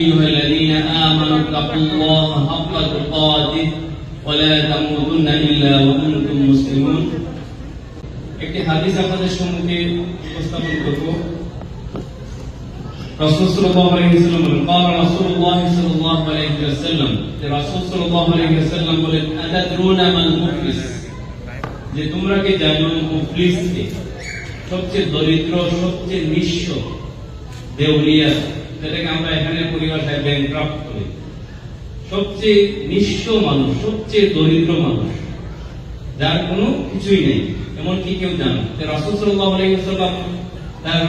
أيها الذين آمنوا اتقوا الله حق تقاته ولا تموتن إلا وأنتم مسلمون একটি হাদিস আপনাদের সম্মুখে উপস্থাপন করব রাসূল সাল্লাল্লাহু আলাইহি ওয়াসাল্লাম বলেন قال رسول الله صلى الله عليه وسلم যে রাসূল সাল্লাল্লাহু আলাইহি ওয়াসাল্লাম বলেন আতাদরুনা মাল মুফলিস যে তোমরা কি জানো মুফলিস কে সবচেয়ে দরিদ্র সবচেয়ে নিঃস্ব দেউলিয়া যেটাকে আমরা এখানে পরিভাষায় ব্যাংক্রাফট করি সবচেয়ে নিঃস্ব মানুষ, সবচেয়ে দরিদ্র মানুষ, যার কোনো কিছুই নেই এমন কি কেউ জানো রাসুল সাল্লাহ আলাইসাল্লাম তার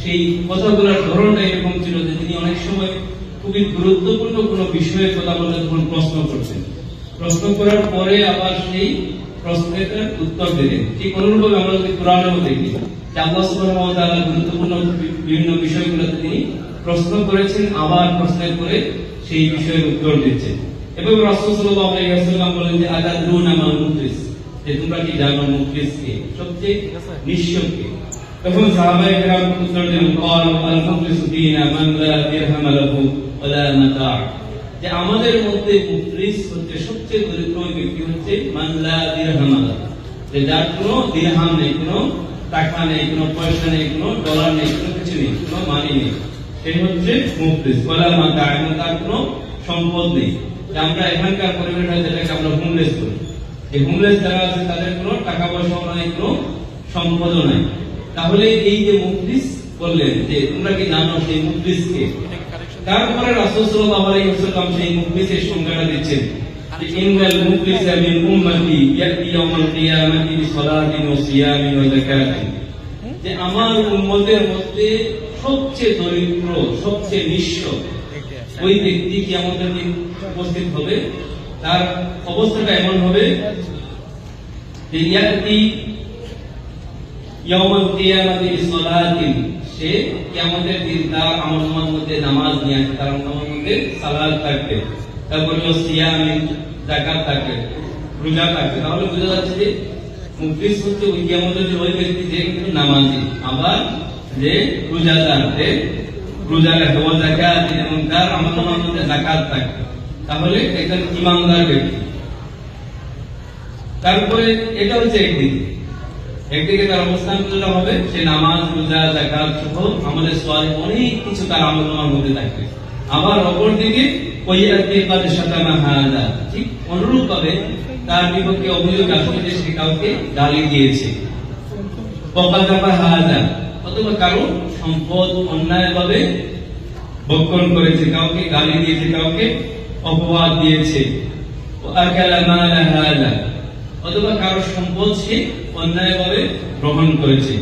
সেই কথাগুলোর ধরনটা এরকম ছিল যে তিনি অনেক সময় খুবই গুরুত্বপূর্ণ কোনো বিষয়ে কথা বলে তখন প্রশ্ন করছেন প্রশ্ন করার পরে আবার সেই প্রশ্নের উত্তর দিলেন। ঠিক অনুরূপভাবে আমরা যদি কোরআনেও দেখি যে আল্লাহ তাআলা গুরুত্বপূর্ণ বিভিন্ন বিষয়গুলোতে তিনি প্রশ্ন করেছেন, আবার প্রশ্নের করে সেই বিষয়ের উত্তর দিচ্ছেন। এবং রসুল্লাহ বলেন যে আদা দু নামা মুখলিস? যে, তোমরা কি জানো সবচেয়ে তখন উত্তর দিলেন আল যে, আমাদের মধ্যে মুখলিস হচ্ছে, সবচেয়ে দরিদ্র ব্যক্তি হচ্ছে যে, যার কোনো দেহাম নেই, কোনো টাকা নেই, কোনো পয়সা নেই, কোনো ডলার নেই, কোনো কিছু নেই, কোনো মানি নেই। সে হচ্ছে মুফলিস ওয়ালা মাতা এবং তার কোনো সম্পদ নেই। আমরা এখানকার পরিবেশে যেটাকে আমরা হোমলেস করি এই হোমলেস যারা আছে, তাদের কোনো টাকা পয়সাও নাই, কোনো সম্পদও নাই। তাহলে এই যে মুফলিস বললেন, যে তোমরা কি জানো সেই মুফলিসকে? তারপরে রাসূল সাল্লাল্লাহু আলাইহি ওয়াসাল্লাম সেই মুফলিসের সংজ্ঞাটা দিচ্ছেন। ইন্নাল মুফলিসা মিন উম্মতি ইয়াতি ইয়াউমাল কিয়ামাতি বিসালাতিন ওয়া সিয়ামিন ওয়া যাকাতিন। যে আমার উম্মতের মধ্যে সবচেয়ে দরিদ্র, সবচেয়ে নিঃস্ব ওই ব্যক্তি কি আমাদের উপস্থিত হবে? তার অবস্থাটা এমন হবে সে দিন তার মধ্যে নামাজ নিয়ে তার মধ্যে থাকবে, তারপর থাকবে, রোজা থাকবে। তাহলে বোঝা যাচ্ছে যে হচ্ছে ওই ব্যক্তি যে নামাজি, আবার যে রোজাদার রোজা রাখে ও এবং তার আমলনামার মধ্যে যাকাত থাকবে তাহলে একজন ইমানদার ব্যক্তি। তারপরে এটা হচ্ছে একদিকে একদিকে তার অবস্থান যেটা হবে, সে নামাজ, রোজা জাকাত সহ আমাদের সোয়াল অনেক কিছু তার আমলনামার মধ্যে থাকবে। আবার অপর দিকে ওয়াইয়াতি কাদ শাতামা হাযা ঠিক অনুরূপ ভাবে তার বিপক্ষে অভিযোগ আসবে যে সে কাউকে গালি দিয়েছে। ওয়াকাদাবা হাযা অথবা কারও সম্পদ, অন্যায় অন্যায়ভাবে ভক্ষণ করেছে, কাউকে গালি দিয়েছে, কাউকে অপবাদ দিয়েছে। অথবা কারও সম্পদ সে অন্যায় অন্যায়ভাবে গ্রহণ করেছে।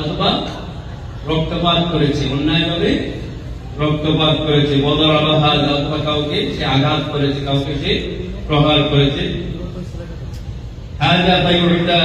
অথবা রক্তপাত করেছে, অন্যায় অন্যায়ভাবে রক্তপাত করেছে। হাযা অথবা কাউকে সে আঘাত করেছে, কাউকে সে প্রহার করেছে। হাযা ফায়ুতা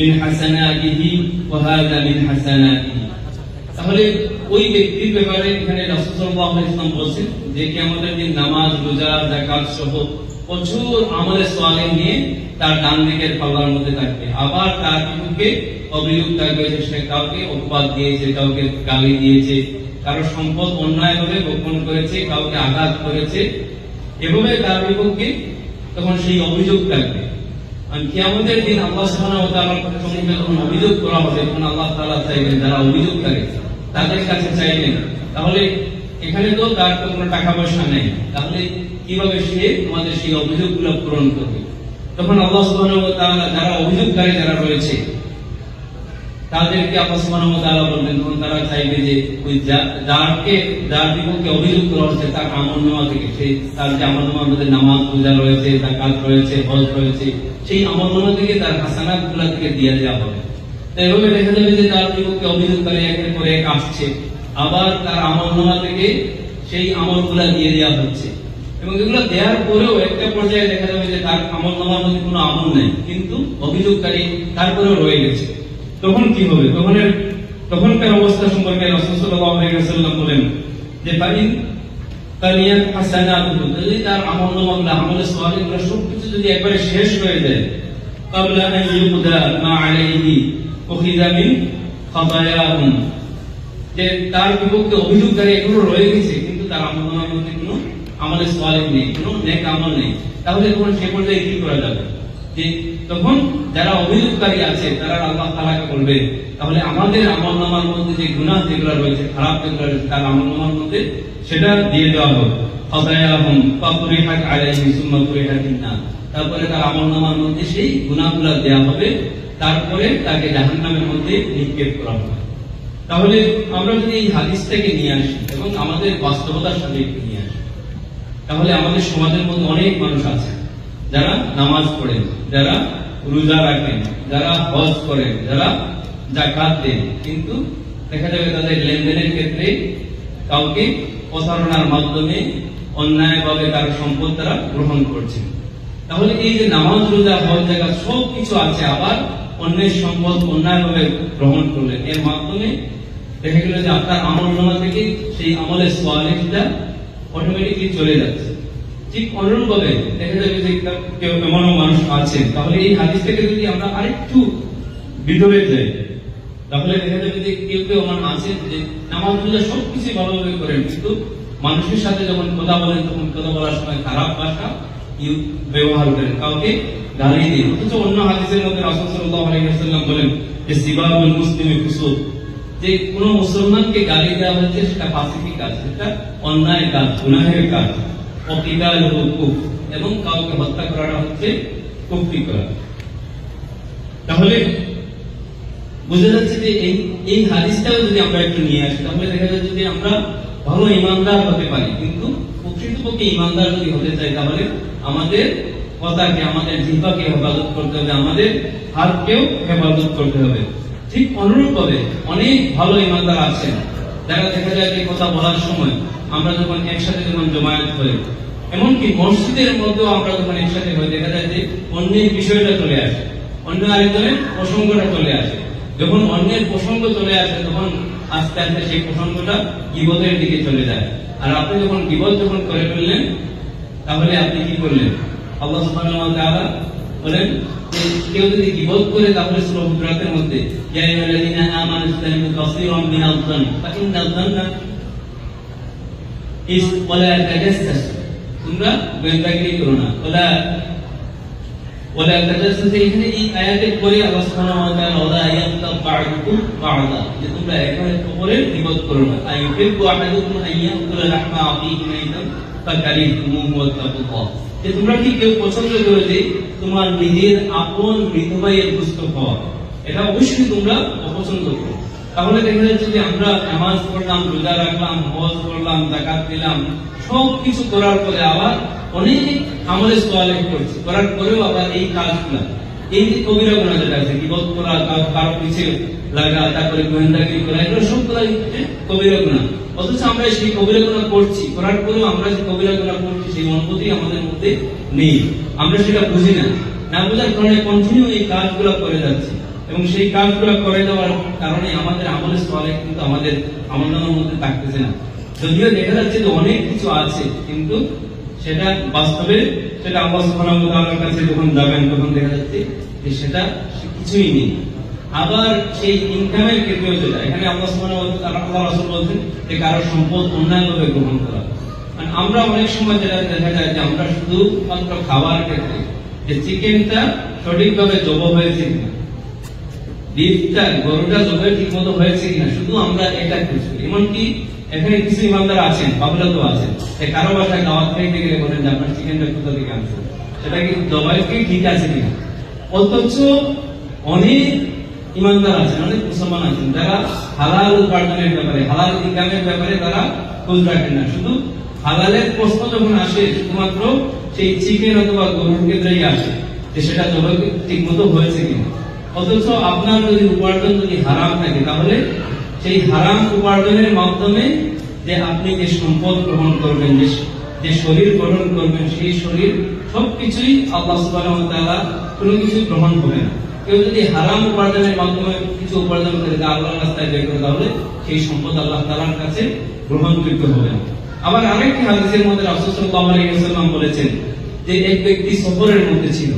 মিন হাসানাতিহি ওয়া হাযা মিন হাসানাতিহি তাহলে ওই ব্যক্তির ব্যাপারে এখানে রাসূল সাল্লাল্লাহু আলাইহি ওয়াসাল্লাম বলছেন যে কি আমাদের দিন নামাজ রোজা যাকাত সহ প্রচুর আমলে সোয়ালে নিয়ে তার ডান দিকের পাল্লার মধ্যে থাকবে। আবার তার বিপক্ষে অভিযোগ থাকবে যে সে কাউকে অপবাদ দিয়েছে, কাউকে গালি দিয়েছে, কারও সম্পদ অন্যায়ভাবে গোপন করেছে, কাউকে আঘাত করেছে। এভাবে তার বিপক্ষে তখন সেই অভিযোগ থাকবে। কিয়ামতের দিন আল্লাহ সম্মুখে যখন অভিযোগ করা হবে তখন আল্লাহ তাআলা চাইবেন, যারা অভিযোগ করে, তাদের কাছে চাইবেন। তাহলে এখানে তো তার তো কোনো টাকা পয়সা নেই। তাহলে কীভাবে সে আমাদের সেই অভিযোগগুলো পূরণ করবে? তখন আল্লাহ তাআলা যারা অভিযোগকারী যারা রয়েছে তাদেরকে ওয়া বলবেন তখন তারা চাইবে যে ওই যারকে, যার বিপক্ষে অভিযোগ করা হচ্ছে তার আমলনামা থেকে সেই তার যে আমলনামার মধ্যে নামাজ পূজা রয়েছে যাকাত রয়েছে, হজ রয়েছে, সেই আমলনামা থেকে তার হাসানাতগুলা থেকে দিয়ে দেওয়া হবে। তো এভাবে দেখা যাবে যে তার বিপক্ষে অভিযোগকারী একের পর এক আসছে। আবার তার আমলনামা থেকে সেই আমলগুলা দিয়ে দেওয়া হচ্ছে। এবং এগুলো দেওয়ার পরেও একটা পর্যায়ে দেখা যাবে যে তার আমল নামার মধ্যে কোনো আমল নেই, কিন্তু অভিযোগকারী তারপরেও রয়ে গেছে। তখন কি হবে? তখন এর- তখনকার অবস্থা সম্পর্কে রাসূল সাল্লাল্লাহু আলাইহি ওয়াসাল্লাম বলেন যে তার আমল নামাগুলো আমলে সবকিছু যদি একবারে শেষ হয়ে যায় তার বিপক্ষে এগুলো রয়ে গেছে, কিন্তু তার আমল নামার মধ্যে কোনো নেই, কোনো নেক আমল নেই। তাহলে সে পর্যায়ে কি করা যাবে? যে তখন যারা অভিযোগকারী আছে, তারা আল্লাহ তালাকে বলবে, তাহলে আমাদের আমল নামার মধ্যে যে গুনাহ যেগুলো রয়েছে, খারাপ যেগুলো রয়েছে, তার আমল নামার মধ্যে সেটা দিয়ে দেওয়া হবে তারপরে তার আমল নামার মধ্যে সেই গুনাহগুলো দেওয়া হবে, তারপরে তাকে জাহান্নামের মধ্যে নিক্ষেপ করা হবে। তাহলে আমরা যদি এই হাদিসটাকে নিয়ে আসি, এবং আমাদের বাস্তবতার সাথে নিয়ে আসি, তাহলে আমাদের সমাজের মধ্যে অনেক মানুষ আছে যারা নামাজ পড়েন যারা রোজা রাখেন যারা হজ করেন যারা জাকাত দেন কিন্তু দেখা যাবে তাদের লেনদেনের ক্ষেত্রে কাউকে প্রতারণার মাধ্যমে অন্যায়ভাবে তার সম্পদ তারা গ্রহণ করছে। তাহলে এই যে নামাজ, রোজা, হজ জাকাত সব কিছু আছে, আবার অন্যের সম্পদ অন্যায়ভাবে গ্রহণ করলেন এর মাধ্যমে দেখা গেল যে আপনার আমল নামা থেকে সেই আমলের সোয়ালিটা অটোমেটিকলি চলে যাচ্ছে। ঠিক দেখা যাবে যে কেউ মানুষ তাহলে এই হাদিস থেকে যদি আমরা আরেকটু ভিতরে যাই, তাহলে দেখা যাবে যে কেউ কেউ এমন যে নামাজ সবকিছু ভালোভাবে করেন, কিন্তু মানুষের সাথে যখন কথা বলেন, তখন কথা বলার সময় খারাপ ভাষা ব্যবহার করেন কাউকে গালি দিন অথচ অন্য হাদিসের মধ্যে রাসূল আলাইহি বলেন যে, সিবাবুল যে কোন মুসলমানকে গালি দেওয়া হচ্ছে সেটা পাসিফিক কাজ, সেটা অন্যায় কাজ, গুনাহের কাজ। এবং কাউকে হত্যা করাটা হচ্ছে কুফরি করা। তাহলে যাচ্ছে যে এই হাদিসটাও যদি আমরা একটু নিয়ে আসি, তাহলে দেখা আমরা ভালো ইমানদার হতে পারি। কিন্তু প্রকৃতপক্ষে ইমানদার যদি হতে চাই, তাহলে আমাদের কথাকে, আমাদের জিহ্বাকে হেফাজত করতে হবে, আমাদের হাতকেও হেফাজত করতে হবে। ঠিক অনুরূপভাবে অনেক ভালো ইমানদার আছেন। যারা দেখা যায় যে কথা বলার সময় আমরা যখন একসাথে যখন জমায়েত হই, এমনকি মসজিদের মধ্যেও আমরা যখন একসাথে হই, দেখা যায় যে অন্যের বিষয়টা চলে আসে, অন্য আরেকজনের প্রসঙ্গটা চলে আসে। যখন অন্যের প্রসঙ্গ চলে আসে, তখন আস্তে আস্তে সেই প্রসঙ্গটা গিবতের দিকে চলে যায়। আর আপনি যখন গিবত যখন করে ফেললেন, তাহলে আপনি কি করলেন? আল্লাহ সুবহানাহু ওয়া তাআলা বলেন যে কেউ যদি গিবত করে তাহলে সূরা হুজুরাতের মধ্যে, ইয়া আইয়ুহাল্লাযীনা আমানু ইসতানিবু কাসীরাম মিনাল যান ফা ইন্নাল যান্না ইস ওয়ালা তাজাসসাস তোমরা গোয়েন্দাগিরি করো না। ওয়ালা ওয়ালা তাজাসসাস, এখানে এই আয়াতের পরে আল্লাহ সুবহানাহু ওয়া তাআলা ওয়ালা ইয়াক্তাব বা'দুকুম বা'দা যে তোমরা একে অপরের গিবত করো না। আইয়ুহিব্বু আহাদুকুম আইয়াকুলা লাহমা আখিহি মাইতান ফাকারিহতুমুহু ওয়াত্তাকুল্লাহ যে তোমরা কি কেউ পছন্দ করো যে তোমার নিজের আপন মৃত ভাইয়ের খাওয়া এটা অবশ্যই তোমরা অপছন্দ করো। তাহলে দেখা যাচ্ছে যে আমরা নামাজ পড়লাম, রোজা রাখলাম, হজ করলাম জাকাত দিলাম সব কিছু করার পরে আবার অনেক আমলে সোয়ালে করছি করার পরেও আবার এই কাজগুলা। এই যে কবিরা গুণা যেটা আছে বিপদ করা, কারও কারও পিছে লাগা তারপরে গোয়েন্দাগিরি করা, এগুলো সবগুলাই হচ্ছে কবিরা গুণা অথচ আমরা সেই কবিরা গুণা করছি করার পরেও আমরা যে কবিরা গুণা করছি সেই অনুভূতি আমাদের মধ্যে নেই। আমরা সেটা বুঝি না। না বোঝার কারণে কন্টিনিউ এই কাজগুলো করে যাচ্ছি। এবং সেই কাজগুলো করে দেওয়ার কারণে আমাদের কিন্তু আমাদের মধ্যে থাকতেছে না। যদিও দেখা যাচ্ছে যে অনেক কিছু আছে, কিন্তু সেটা বাস্তবে সেটা আল্লাহ কাছে যখন যাবেন, তখন দেখা যাচ্ছে যে সেটা কিছুই নেই। আবার সেই ইনকামের ক্ষেত্রেও যেটা এখানে আল্লাহ আল্লাহ রাসূল বলছেন যে কারও সম্পদ অন্যায়ভাবে গ্রহণ করা। আর আমরা অনেক সময় যেটা দেখা যায় যে আমরা শুধু মাত্র খাবার ক্ষেত্রে যে চিকেনটা সঠিকভাবে জব হয়েছে কিনা বিফটা গরুটা জবাই ঠিক মতো হয়েছে কিনা, শুধু আমরা এটা খুঁজছি। এমনকি এখানে কিছু ইমানদার আছেন তো আছেন কারও বাসায় দাওয়াত খাইতে গেলে বলেন যে আপনার চিকেনটা কোথা থেকে সেটা জবাই কি ঠিক আছে কিনা? অথচ অনেক ইমানদার আছেন, অনেক মুসলমান আছেন, যারা হালাল উপার্জনের ব্যাপারে, হালাল ইনকামের ব্যাপারে তারা খোঁজ রাখেন না, শুধু হালালের প্রশ্ন যখন আসে, শুধুমাত্র সেই চিকেন অথবা গরুর ক্ষেত্রেই আসে যে সেটা জবাই ঠিক মতো হয়েছে কিনা। অথচ আপনার যদি উপার্জন যদি হারাম থাকে, তাহলে সেই হারাম উপার্জনের মাধ্যমে যে আপনি যে সম্পদ গ্রহণ করবেন, যে শরীর গ্রহণ করবেন, সেই শরীর সবকিছুই আল্লাহ তাআলা কোনো কিছু গ্রহণ হবে না। কেউ যদি হারাম উপার্জনের মাধ্যমে কিছু উপার্জন করে তা আল্লাহর রাস্তায় বের করে, তাহলে সেই সম্পদ আল্লাহ তাআলার কাছে গ্রহণযোগ্য হবে না। আবার আরেকটি হাদিসের মধ্যে রাসূল সাল্লাল্লাহু বলেছেন যে এক ব্যক্তি সফরের মধ্যে ছিল,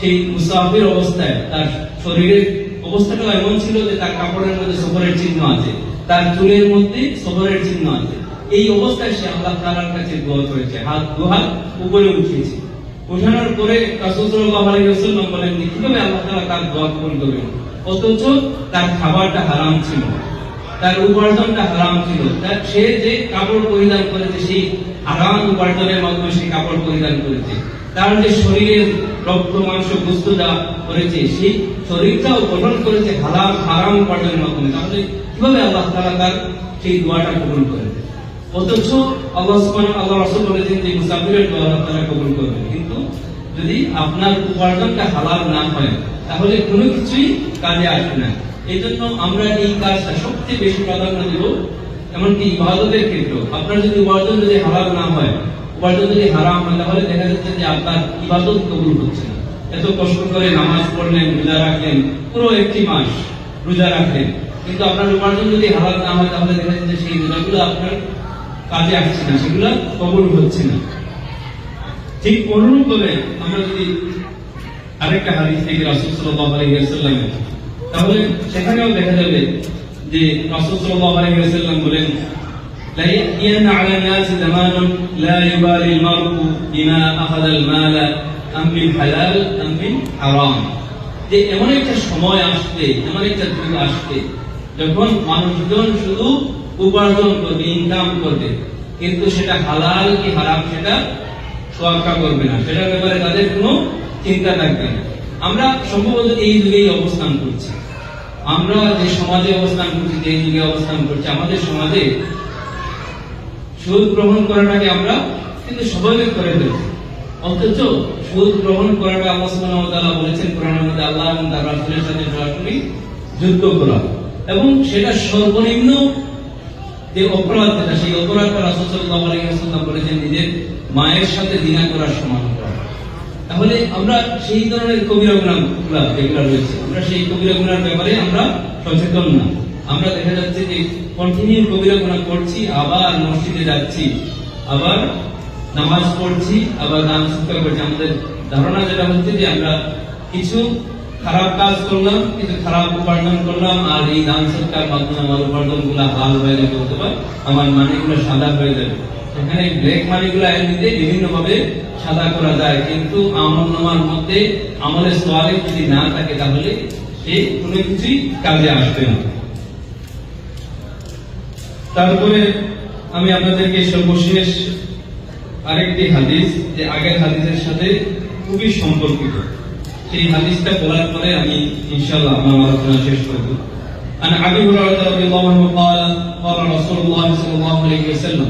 সেই মুসাফির অবস্থায় তার শরীরের অবস্থাটা এমন ছিল যে তার কাপড়ের মধ্যে সফরের চিহ্ন আছে, তার চুলের মধ্যে সবরের চিহ্ন আছে। এই অবস্থায় সে আল্লাহ তাআলার কাছে দোয়া করেছে, হাত দুহাত উপরে উঠিয়েছে। উঠানোর পরে রাসূলুল্লাহ ওয়াসাল্লাম বলেন কীভাবে আল্লাহ তাআলা তার দোয়া কবুল করবেন? অথচ তার খাবারটা হারাম ছিল। তার উপার্জনটা হারাম ছিল। তার সে যে কাপড় পরিধান করেছে, সেই হারাম উপার্জনের মাধ্যমে সে কাপড় পরিধান করেছে। তার যে শরীরের রক্ত, মাংস গোস্ত যা করেছে, সেই শরীরটাও গঠন করেছে হারাম হারাম উপার্জনের মাধ্যমে। তাহলে কীভাবে আল্লাহ তাআলা তার সেই দোয়াটা কবুল করেন? অথচ আল্লাহ আল্লাহ রাসূল বলেছেন যে মুসাফিরের দোয়া আল্লাহ কবুল করবেন। কিন্তু যদি আপনার উপার্জনটা হালাল না হয়, তাহলে কোনো কিছুই কাজে আসবে না। এই জন্য আমরা এই কাজটা সবচেয়ে বেশি প্রাধান্য দেব, এমনকি ইবাদতের ক্ষেত্রেও। আপনার যদি উপার্জন যদি হালাল না হয়, উপার্জন যদি হারাম হয়, তাহলে দেখা যাচ্ছে যে আপনার ইবাদত কবুল হচ্ছে না। এত কষ্ট করে নামাজ পড়লেন, রোজা রাখলেন, পুরো একটি মাস রোজা রাখলেন, কিন্তু আপনার উপার্জন যদি হালাল না হয়, তাহলে দেখা যাচ্ছে সেই রোজাগুলো আপনার কাজে আসছে না, সেগুলো কবুল হচ্ছে না। ঠিক অনুরূপ ভাবে আমরা যদি আরেকটা হাদিস থেকে রাসূল সাল্লাল্লাহু আলাইহি ওয়াসাল্লাম তাহলে সেখানেও দেখা যাবে যে রাসূল সাল্লাল্লাহু আলাইহি ওয়াসাল্লাম বলেন لا يأتين على الناس زمان لا يبالي المرء بما أخذ المال أم من حلال أم من حرام যে এমন একটা সময় আসবে এমন একটা যুগ আসবে যখন মানুষজন শুধু উপার্জন করবে ইনকাম করবে কিন্তু সেটা হালাল কি হারাম সেটা তোয়াক্কা করবে না সেটার ব্যাপারে তাদের কোনো চিন্তা থাকবে না আমরা সম্ভবত এই যুগেই অবস্থান করছি। আমরা যে সমাজে অবস্থান করছি, যে যুগে অবস্থান করছি, আমাদের সমাজে সুদ গ্রহণ করাটাকে আমরা কিন্তু স্বাভাবিক করে ফেলছি। অথচ সুদ গ্রহণ করাটা আল্লাহ বলেছেন, কোরআনের মধ্যে আল্লাহ এবং তার রাসূলের সাথে সরাসরি যুদ্ধ করা। এবং সেটা সর্বনিম্ন যে অপরাধ যেটা সেই অপরাধটা রাসূল সাল্লাল্লাহু আলাইহি বলেছেন, নিজের মায়ের সাথে দিনা করার সমান। তাহলে আমরা সেই ধরনের কবিরা গুণাগুলা যেগুলো রয়েছে, আমরা সেই কবিরা গুণার ব্যাপারে আমরা সচেতন না। আমরা দেখা যাচ্ছে যে কন্টিনিউ কবিরা গুণা করছি আবার মসজিদে যাচ্ছি, আবার নামাজ পড়ছি, আবার দান সৎকার করছি আমাদের ধারণা যেটা হচ্ছে যে আমরা কিছু খারাপ কাজ করলাম, কিছু খারাপ উপার্জন করলাম, আর এই দান সৎকার মাধ্যমে আমার উপার্জনগুলা হাল হয়ে যাবে অথবা আমার মানিগুলো সাদা হয়ে যাবে। সেখানে ব্ল্যাক মানিগুলো এমনিতে বিভিন্ন ভাবে সাদা করা যায় কিন্তু আমল নামার মধ্যে আমলের সোয়ালে যদি না থাকে তাহলে সে কোনো কিছুই কাজে আসবে না তারপরে আমি আপনাদেরকে সর্বশেষ আরেকটি হাদিস যে আগের হাদিসের সাথে খুবই সম্পর্কিত সেই হাদিসটা বলার পরে আমি ইনশাআল্লাহ আমার আলোচনা শেষ করব عن ابي هريره رضي الله عنه قال قال رسول الله صلى الله عليه وسلم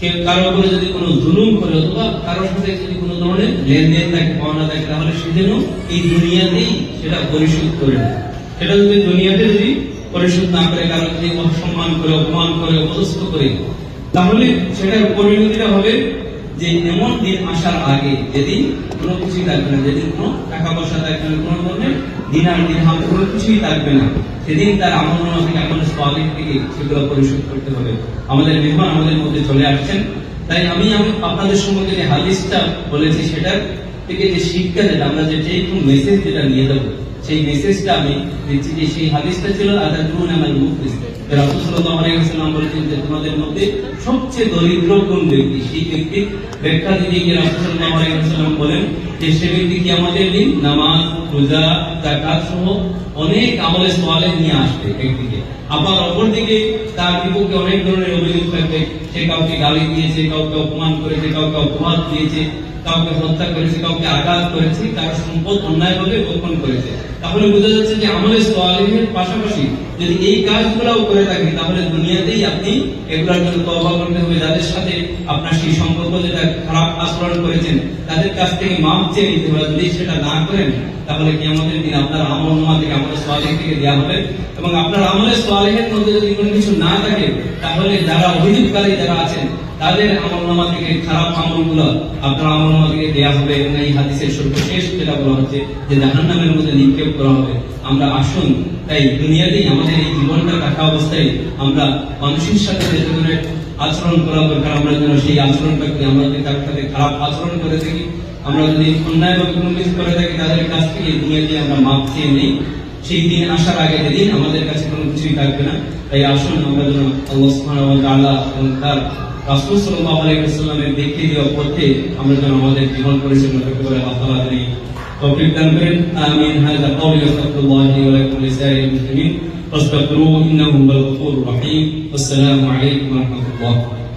কেউ কারও উপরে যদি কোনো জুলুম করে অথবা কারোর সাথে যদি কোনো ধরনের লেনদেন থাকে, পাওনা থাকে, তাহলে সে যেন এই দুনিয়াতেই সেটা পরিশোধ করে নেয়। সেটা যদি দুনিয়াতে যদি পরিশোধ না করে, কারও যদি অসম্মান করে, অপমান করে, অপদস্থ করে, তাহলে সেটার পরিণতিটা হবে যে এমন দিন আসার আগে যেদিন কোনো কিছুই থাকবে না, যেদিন কোনো টাকা পয়সা থাকবে না, কোনো ধরনের দিন আর দিন দিরহাম কোনো কিছুই থাকবে না, সেদিন তার আমল নামা থেকে, আমল সোয়ালিক থেকে সেগুলো পরিশোধ করতে হবে। আমাদের মেহমান আমাদের মধ্যে চলে আসছেন। তাই আমি আমি আপনাদের সম্পর্কে যে হাদিসটা বলেছি, সেটার থেকে যে শিক্ষা যেটা, আমরা যে মেসেজ যেটা নিয়ে দেবো সেই মেসেজটা আমি দিচ্ছি যে সেই হাদিসটা ছিল আদাতুন আমার মুফলিস রাসূল সাল্লাল্লাহু আলাইহি বলেছেন যে তোমাদের মধ্যে সবচেয়ে দরিদ্র কোন ব্যক্তি? সেই ব্যক্তি ব্যাখ্যা গিয়ে সাল্লাল্লাহু আলাইহি বলেন যে সে ব্যক্তি কি আমাদের দিন নামাজ, রোজা সহ অনেক আমলে সোয়ালে নিয়ে আসবে একদিকে আবার তার বিপক্ষে অনেক ধরনের অভিযোগ থাকবে। সে কাউকে গালি দিয়েছে, কাউকে অপমান করেছে, কাউকে অপবাদ দিয়েছে, কাউকে হত্যা করেছে, কাউকে আঘাত করেছে, তার সম্পদ অন্যায়ভাবে গোপন করেছে। তাহলে বোঝা যাচ্ছে যে আমলের সোয়ালিহের পাশাপাশি যদি এই কাজগুলাও করে থাকেন, তাহলে দুনিয়াতেই আপনি এগুলোর জন্য তবা করতে হবে, যাদের সাথে আপনার সেই সম্পর্ক যেটা খারাপ আচরণ করেছেন, তাদের কাছ থেকে মাপ চেয়ে নিতে হবে। যদি সেটা না করেন, তাহলে কি আমাদের দিন আপনার আমল নামা থেকে আমাদের সোয়ালিহ থেকে দেওয়া হবে। এবং আপনার আমলের সোয়ালিহের মধ্যে যদি কোনো কিছু না থাকে, তাহলে যারা অভিযোগকারী যারা আছেন, তাদের আমলনামা থেকে খারাপ আমলগুলো আপনার আমলনামা থেকে দেওয়া হবে। এবং এই হাদিসের সর্বশেষ যেটা বলা হচ্ছে যে জাহান নামের মধ্যে নিক্ষেপ করা হবে। আমরা আসুন, তাই দুনিয়াতেই আমাদের এই জীবনটা থাকা অবস্থায় আমরা মানুষের সাথে যে ধরনের আচরণ করা দরকার, আমরা যেন সেই আচরণটা আমরা যদি তার সাথে খারাপ আচরণ করে থাকি, আমরা যদি অন্যায়ভাবে কোনো কিছু করে থাকি, তাদের কাছ থেকে দুনিয়া দিয়ে আমরা মাপ চেয়ে নেই। সেই দিন আসার আগে দিন আমাদের কাছে কোনো কিছুই থাকবে না। তাই আসুন, আমরা যেন আল্লাহ আল্লাহ এবং তার রাসুল সাল্লাহ আলাইসাল্লামের দেখতে দেওয়া পথে আমরা যেন আমাদের জীবন পরিচালনা করতে পারি। আল্লাহ তালা দান করেন। আমিন। হাজা কাউলি আস্তাকুল্লাহি ওয়া লাকুম فاستغفروه إنه هو الغفور الرحيم. والسلام عليكم ورحمة الله.